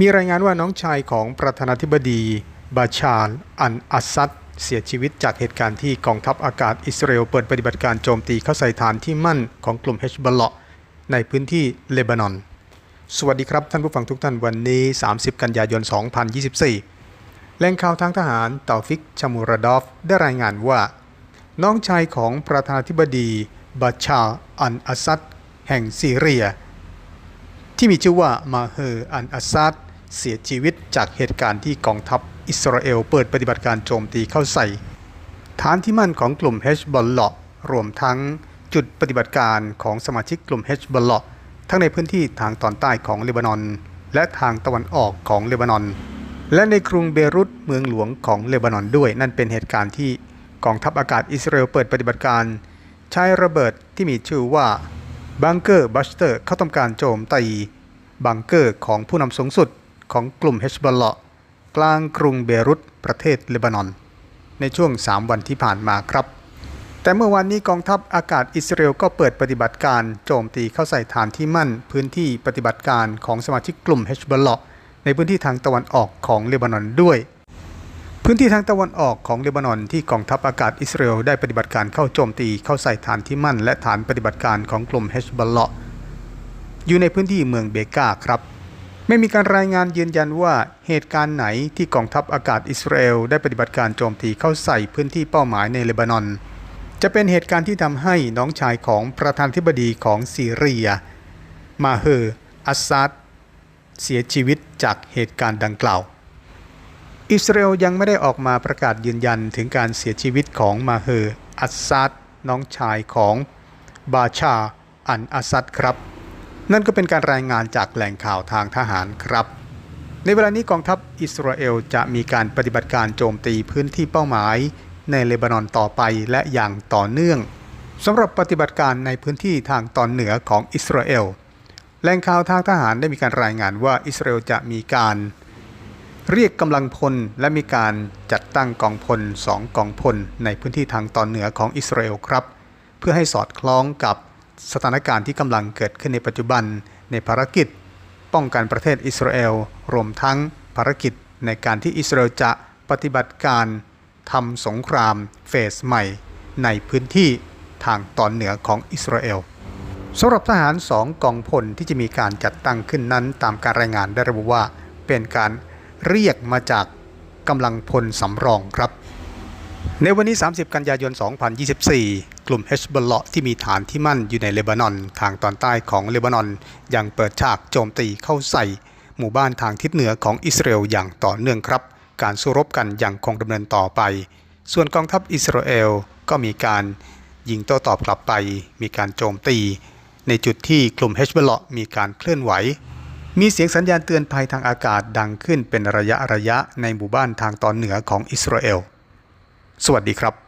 มีรายงานว่าน้องชายของประธานาธิบดีบาชาร์อันอัสซัดเสียชีวิตจากเหตุการณ์ที่กองทัพอากาศอิสราเอลเปิดปฏิบัติการโจมตีเข้าใส่ฐานที่มั่นของกลุ่มเฮชบอลเลาะในพื้นที่เลบานอน สวัสดีครับท่านผู้ฟังทุกท่านวันนี้ 30 กันยายน 2024 แหล่งข่าวทางทหารตอฟิกชามูรดอฟ ได้รายงานว่า น้องชายของประธานาธิบดีบาชาอันอัสซัดแห่งซีเรีย ที่มีชื่อว่ามาเฮออันอัสซัด เสียชีวิตจากเหตุการณ์ที่กองทัพอิสราเอลเปิดปฏิบัติการโจมตีเข้าใส่ ฐานที่มั่นของกลุ่มเฮชบอลเลาะห์รวมทั้งจุดปฏิบัติการของสมาชิกกลุ่มเฮชบอลเลาะห์ทั้งในพื้นที่ทางตอนใต้ของเลบานอน และทางตะวันออกของเลบานอน และในกรุงเบรุตเมืองหลวงของเลบานอนด้วย นั่นเป็นเหตุการณ์ที่กองทัพอากาศอิสราเอลเปิดปฏิบัติการ ใช้ระเบิดที่มีชื่อว่าบังเกอร์บัสเตอร์เข้าทำการโจมตีบังเกอร์ของผู้นำสูงสุด ของกลุ่มเฮชบอลเลาะกลางกรุงเบรุตประเทศเลบานอน ในช่วง 3 วันที่ผ่านมาครับ แต่เมื่อวานนี้กองทัพอากาศอิสราเอลก็เปิดปฏิบัติการโจมตีเข้าใส่ฐานที่มั่น พื้นที่ปฏิบัติการของสมาชิกกลุ่มเฮชบอลเลาะในพื้นที่ทางตะวันออกของเลบานอนด้วย พื้นที่ทางตะวันออกของเลบานอนที่กองทัพอากาศอิสราเอลได้ปฏิบัติการเข้าโจมตีเข้าใส่ฐานที่มั่น และฐานปฏิบัติการของกลุ่มเฮชบอลเลาะอยู่ในพื้นที่เมืองเบกาครับ ไม่มีการรายงานยืนยันว่าเหตุการณ์ไหนที่กองทัพอากาศอิสราเอลได้ปฏิบัติการโจมตีเข้าใส่พื้นที่เป้าหมายในเลบานอน จะเป็นเหตุการณ์ที่ทำให้น้องชายของประธานธิบดีของซีเรีย มาเฮอร์อัสซัดเสียชีวิตจากเหตุการณ์ดังกล่าว อิสราเอลยังไม่ได้ออกมาประกาศยืนยันถึงการเสียชีวิตของมาเฮอร์อัสซัดน้องชายของบาชาอันอัสซัดครับ นั่นก็เป็นการรายงานจากแหล่งข่าวทางทหารครับ ในเวลานี้กองทัพอิสราเอลจะมีการปฏิบัติการโจมตีพื้นที่เป้าหมาย ในเลบานอนต่อไปและอย่างต่อเนื่องสำหรับปฏิบัติการในพื้นที่ทางตอนเหนือของอิสราเอลแหล่งข่าวทางทหารได้มีการรายงานว่าอิสราเอลจะมีการ เรียกกำลังพลและมีการจัดตั้งกองพลสองกองพลในพื้นที่ทางตอนเหนือของอิสราเอลครับ เพื่อให้สอดคล้องกับ สถานการณ์ที่กำลังเกิดขึ้นในปัจจุบันในภารกิจ ป้องกันประเทศอิสราเอลรวมทั้งภารกิจในการที่อิสราเอลจะปฏิบัติการทำสงครามเฟสใหม่ ในพื้นที่ทางตอนเหนือของอิสราเอลสำหรับทหารสองกองพลที่จะมีการจัดตั้งขึ้นนั้นตามการรายงานได้ระบุว่า เป็นการเรียกมาจากกำลังพลสำรองครับ ในวันนี้ 30 กันยายน 2024 กลุ่มเฮชบอลเลาะที่มีฐานที่มั่นอยู่ในเลบานอนทางตอนใต้ของเลบานอนยังเปิดฉากโจมตีเข้าใส่ หมู่บ้านทางทิศเหนือของอิสราเอลอย่างต่อเนื่องครับ การสู้รบกันยังคงดำเนินต่อไป ส่วนกองทัพอิสราเอลก็มีการยิงโต้ตอบกลับไป มีการโจมตี ในจุดที่กลุ่มเฮชเบลเลาะห์มีการเคลื่อนไหว มีเสียงสัญญาณเตือนภัยทางอากาศดังขึ้นเป็นระยะระยะในหมู่บ้านทางตอนเหนือของอิสราเอล สวัสดีครับ